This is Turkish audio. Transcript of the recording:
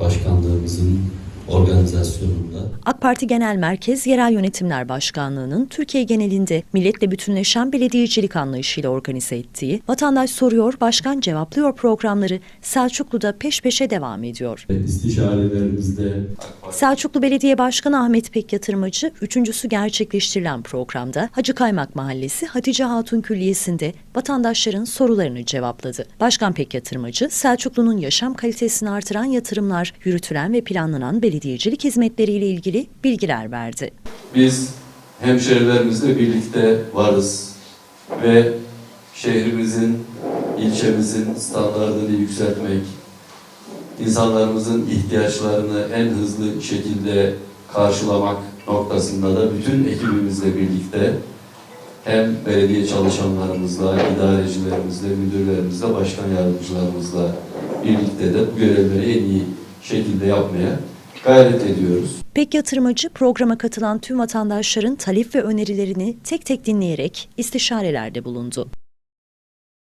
Başkanlığımızın organizasyonunda AK Parti Genel Merkez Yerel Yönetimler Başkanlığı'nın Türkiye genelinde milletle bütünleşen belediyecilik anlayışıyla organize ettiği Vatandaş Soruyor, Başkan Cevaplıyor programları Selçuklu'da peş peşe devam ediyor. istişarelerimizde Selçuklu Belediye Başkanı Ahmet Pek Yatırmacı, üçüncüsü gerçekleştirilen programda Hacı Kaymak Mahallesi Hatice Hatun Külliyesi'nde vatandaşların sorularını cevapladı. Başkan Pek Yatırmacı, Selçuklu'nun yaşam kalitesini artıran yatırımlar, yürütülen ve planlanan belediyecilik hizmetleriyle ilgili bilgiler verdi. Biz hemşerilerimizle birlikte varız ve şehrimizin, ilçemizin standartını yükseltmek, insanlarımızın ihtiyaçlarını en hızlı şekilde karşılamak noktasında da bütün ekibimizle birlikte hem belediye çalışanlarımızla, idarecilerimizle, müdürlerimizle, başkan yardımcılarımızla birlikte de bu görevleri en iyi şekilde yapmaya gayret ediyoruz. Pek yatırmacı programa katılan tüm vatandaşların talep ve önerilerini tek tek dinleyerek istişarelerde bulundu.